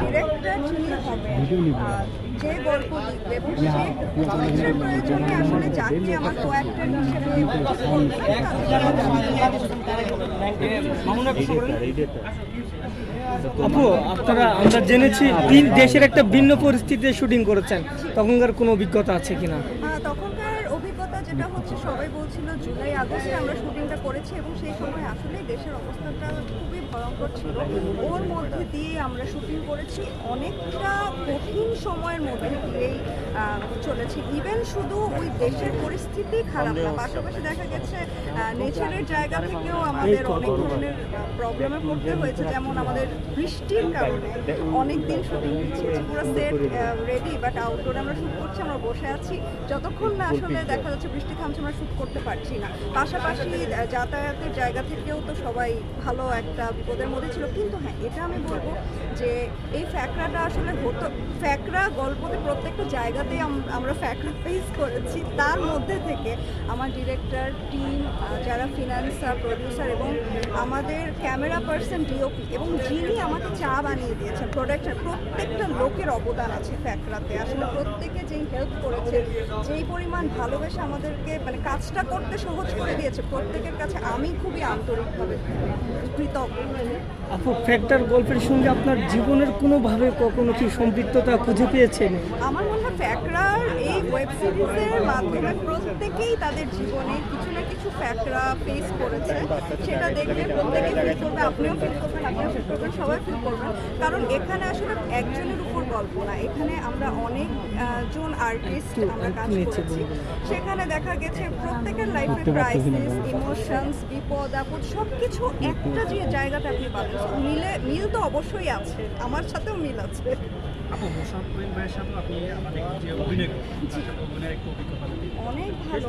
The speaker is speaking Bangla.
ডিরেক্টর যিনি হবেন যে গল্প লিখবে এবং সে চরিত্রের প্রয়োজনে আসলে যাকে আমার কো অ্যাক্টর হিসেবে আপু আপনারা আমরা জেনেছি তিন দেশের একটা ভিন্ন পরিস্থিতিতে শুটিং করেছেন। তখনকার কোনো অভিজ্ঞতা আছে কিনা? তখনকার যেটা হচ্ছে, সবাই বলছিল জুলাই, আগস্টে আমরা শুটিংটা করেছি এবং সেই সময় আসলে দেশের অবস্থাটা খুবই ভয়ঙ্কর ছিল। ওর মধ্যে দিয়ে আমরা শুটিং করেছি অনেকটা কঠিন সময়ের মধ্যে দিয়েই চলেছে। ইভেন শুধু ওই দেশের পরিস্থিতি খারাপ না, পাশাপাশি দেখা গেছে নেচারের জায়গা থেকেও আমাদের অনেক ধরনের প্রবলেমে পড়তে হয়েছে। যেমন আমাদের বৃষ্টির কারণে অনেক দিন শুটিং পিছিয়েছে পুরো সেট রেডি বাট আউটডোর আমরা শুট করছি, আমরা বসে আছি। যতক্ষণ না আসলে দেখা যাচ্ছে বৃষ্টি থামছে আমরা শুট করতে পারছি না। পাশাপাশি যাতায়াতের জায়গা থেকেও তো সবাই ভালো একটা বিপদের মধ্যে ছিল। কিন্তু হ্যাঁ এটা আমি বলব যে এই ফ্যাকরাটা আসলে হতো, ফ্যাকরা গল্পতে প্রত্যেকটা জায়গাতেই আমরা ফ্যাকরা ফেস করেছি। তার মধ্যে থেকে আমার ডিরেক্টর টিম যারা ফিনান্সার প্রডিউসার এবং আমাদের ক্যামেরা পার্সন ডিওপি এবং যিনি আমাকে চা বানিয়ে দিয়েছেন প্রোডাক্টের প্রত্যেকটা লোকের অবদান আছে ফ্যাকরাতে। আসলে প্রত্যেকে যেই হেল্প করেছে, যেই পরিমাণ ভালোবেসে আমাদেরকে মানে কাজটা করতে সহজ করে দিয়েছে, প্রত্যেকের কাছে আমি খুবই আন্তরিকভাবে কৃতজ্ঞ। ফ্যাক্টর গল্পের সঙ্গে আপনার জীবনের কোনোভাবে কখনো কি সম্পৃক্ততা খুঁজে পেয়েছেন? আমার মনে হয় ফ্যাকরার এই ওয়েব সিরিজের মাধ্যমে প্রত্যেকেই তাদের জীবনে কিছু না কিছু ফ্যাকরা ফেস করেছে। সেটা দেখলে প্রত্যেকেই ফিল করবে, আপনিও ফিল করবেন আপনিও করবেন সবাই ফিল করবেন। কারণ এখানে আসলে একজনের উপর গল্প না। এখানে আমরা অনেক জন আর্টিস্ট আমরা কাজ করেছি। সেখানে দেখা গেছে প্রত্যেকের লাইফে ক্রাইসিস ইমোশনস বিপদ আপদ সব কিছু একটা যে জায়গাটা আপনি পাবেন। মিলে মিল তো অবশ্যই আছে। আমার সাথেও মিল আছে। অনেক ভালো।